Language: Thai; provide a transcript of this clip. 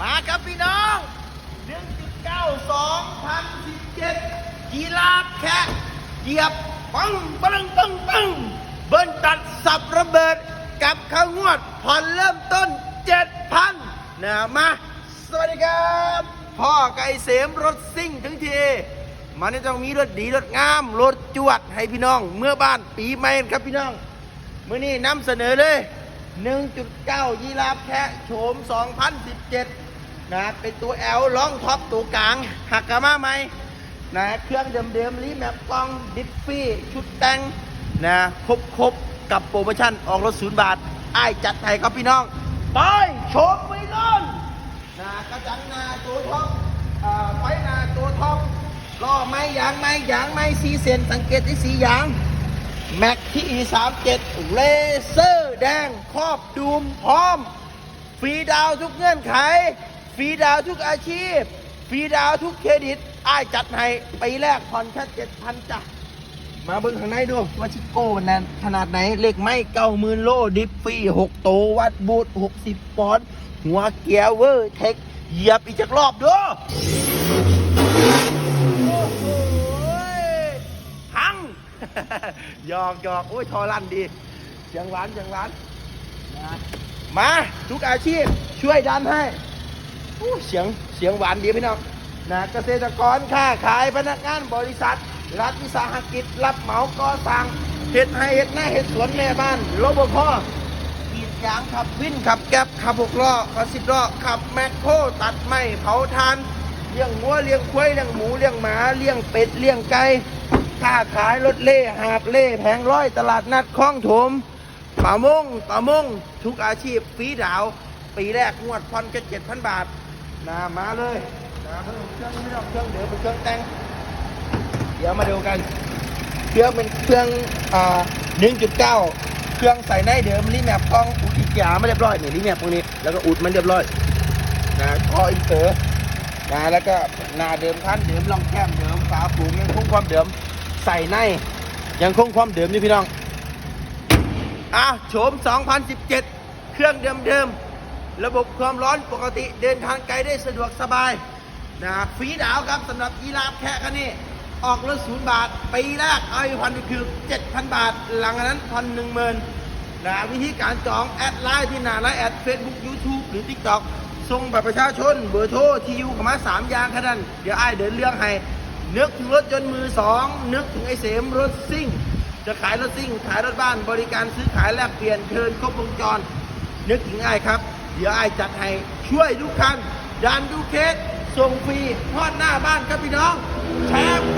มาครับพี่น้อง 1.9 2017 กีฬาแค่เหยียบปังปังปังปังเบิ้ลตัดสับระเบิดกับข้างวดผ่อนเริ่มต้น 7,000นะมา สวัสดีครับ พ่อไก่เสมรถซิ่งทั้งทีมันนี่ต้องมีรถดีรถงามรถจวดให้พี่น้อง เมื่อบ้านปีใหม่ครับพี่น้องเมื่อนี้นำเสนอเลย 1.9 ยีราฟแคะโฉม 2017 นะเป็นตัวแอลล่องท็อปตัวกลางหักกามาไหมนะเครื่องเดิมๆรีแมปกล้องดิฟฟี่ ชุดแต่งนะครบครบๆกับโปรโมชั่นออกรถศูนย์บาทอ้ายจัดให้ครับพี่น้อง ไปโฉมไปนอนนะกระจังหนาตัวท็อปไฟหนาตัวท็อปล้อไม้ยางไม้ยางไม้สีเซนสังเกตที่สียางแม็กที่ E37 เลเซอร์ แดงครอบดูมพร้อม ฟรีดาวทุกเงื่อนไข ฟรีดาวทุกอาชีพ ฟรีดาวทุกเครดิตอ้ายจัดให้ปีแรกผ่อนแค่เจ็ดพันจ้ะมาเบิ่งข้างในดูว่าชิโก้มันนั้นขนาดไหนเหล็กไม้เก้าหมื่นโลดิฟฟรีหกโตวัดบูทหกสิบปอนด์หัวเกียร์เวอร์เทคเหยียบอีกจักรอบด้วยหั่งหยอกหยอกโอ้ยทอรันดี เสียงหวานเสียงหวานนะมาทุกอาชีพช่วยดันให้โอ้เสียงเสียงหวานดีพี่น้องนะเกษตรกรค้าขายพนักงานบริษัท รัฐวิสาหกิจ รับเหมาก่อสร้างเห็ดให้เห็ดหน้าเห็ดสวนแม่บ้านรบพ่อกรีดยางขับวินขับแก๊บขับหกล้อขับสิบล้อขับแมคโครตัดไม้เผาทานเลี้ยงวัวเลี้ยงควายเลี้ยงหมูเลี้ยงหมาเลี้ยงเป็ดเลี้ยงไก่ค้าขายรถเล่หาบเล่แผงร้อยตลาดนัดคลองถม ป่ามงป่ามงทุกอาชีพฟรีดาว ปีแรกงวดพันแค่เจ็ดพันบาทนะมาเลยนะเพิ่มเครื่องไม่ต้องเครื่องเดี๋ยวเป็นเครื่องแต่งเดี๋ยวมาดูกัน เครื่องเป็นเครื่องอ่า1.9เก้าเครื่องใส่ในเดิมรีแมปกล้องอุดอีกยาไม่เรียบร้อยนี่รีแมปพวกนี้แล้วก็อุดมันเรียบร้อยนะคออินเตอร์นะแล้วก็หนาเดิมท่านเดิมรองแก้มเดิมฝาปูงยังคงความเดิม ใส่ในยังคงความเดิมนี่พี่น้อง อะโฉม 2017 เครื่องเดิมเดิมๆ ระบบความร้อนปกติเดินทางไกลได้สะดวกสบายนะฟรีดาวครับสำหรับยีราฟแค่คันนี้ ออกรถศูนย์บาท ปีแรกเอาไปพันคือ 7,000 บาท หลังนั้นพันหนึ่งหมื่นนะวิธีการจองแอดไลน์ที่หน้าไลน์แอดเฟซบุ๊กยูทูบหรือ TikTok ส่งบัตรประชาชนเบอร์โทรที่อยู่กับมาสามยางแค่นั้นเดี๋ยวไอ้เดินเรื่องให้นึกถึงรถยนต์มือสองนึกถึงไอเสมรถซิ่ง จะขายรถซิ่ง ขายรถบ้าน บริการซื้อขายแลกเปลี่ยนเทิร์นครบวงจร นึกถึงไอ้ายครับ เดี๋ยวไอ้จัดให้ช่วยทุกคันดันดูเคสส่งฟรีทอดหน้าบ้านครับพี่น้องแชร์ไป